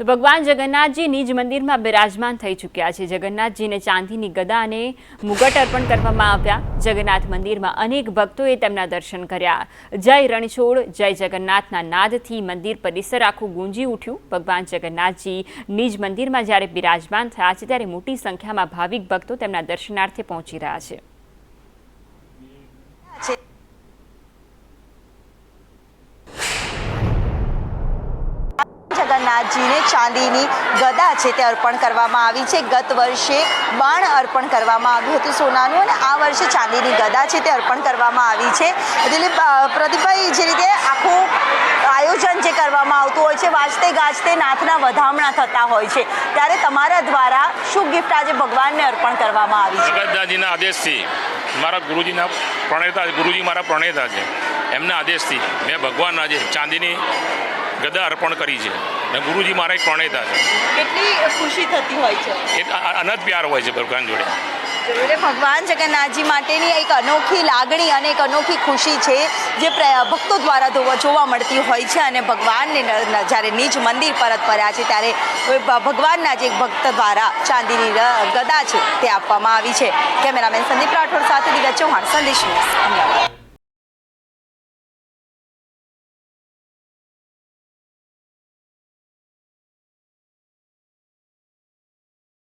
તો ભગવાન જગન્નાથજી નિજ મંદિરમાં બિરાજમાન થઈ ચૂક્યા છે. જગન્નાથજીને ચાંદીની ગદા અને મુગટ અર્પણ કરવામાં આવ્યા. જગન્નાથ મંદિરમાં અનેક ભક્તોએ તેમના દર્શન કર્યા. જય રણછોડ, જય જગન્નાથના નાદથી મંદિર પરિસર આખું ગુંજી ઉઠ્યું. ભગવાન જગન્નાથજી નિજ મંદિરમાં જ્યારે બિરાજમાન થયા છે, ત્યારે મોટી સંખ્યામાં ભાવિક ભક્તો તેમના દર્શનાર્થે પહોંચી રહ્યા છે. જગન્નાથજીને ચાંદીની ગદા છે તે અર્પણ કરવામાં આવી છે. ગત વર્ષે બાણ અર્પણ કરવામાં આવ્યું હતું સોનાનું અને આ વર્ષે ચાંદીની ગદા છે તે અર્પણ કરવામાં આવી છે. દિલીપ પ્રદીપભાઈ, જે રીતે આખું આયોજન જે કરવામાં આવતું હોય છે, વાજતે ગાજતે નાથના વધામણા થતા હોય છે. ત્યારે તમારા દ્વારા શું ગિફ્ટ આજે ભગવાનને અર્પણ કરવામાં આવી છે? જગતદાજીના આદેશથી મારા ગુરુજીના પ્રણેતા, ગુરુજી મારા પ્રણેતા છે. એમના આદેશથી મેં ભગવાન આજે ચાંદીની ગદા અર્પણ કરી છે. અને ગુરુજી મારા એક પ્રણેતા છે. કેટલી ખુશી થતી હોય છે. એક અનંત પ્યાર હોય છે ભગવાન જોડે. એટલે ભગવાન જગન્નાથજી માટેની એક અનોખી લાગણી અને એક અનોખી ખુશી છે જે ભક્તો દ્વારા જોવા જોવા મળતી હોય છે અને ભગવાનને જ્યારે નીચ મંદિર પરત ફર્યા છે ત્યારે ભગવાનના જે એક ભક્ત દ્વારા ચાંદીની ગદા છે તે આપવામાં આવી છે. કેમેરામેન સંદીપ રાઠોડ સાથે દિવ્યા ચૌહાણ સંદેશ ન્યૂઝ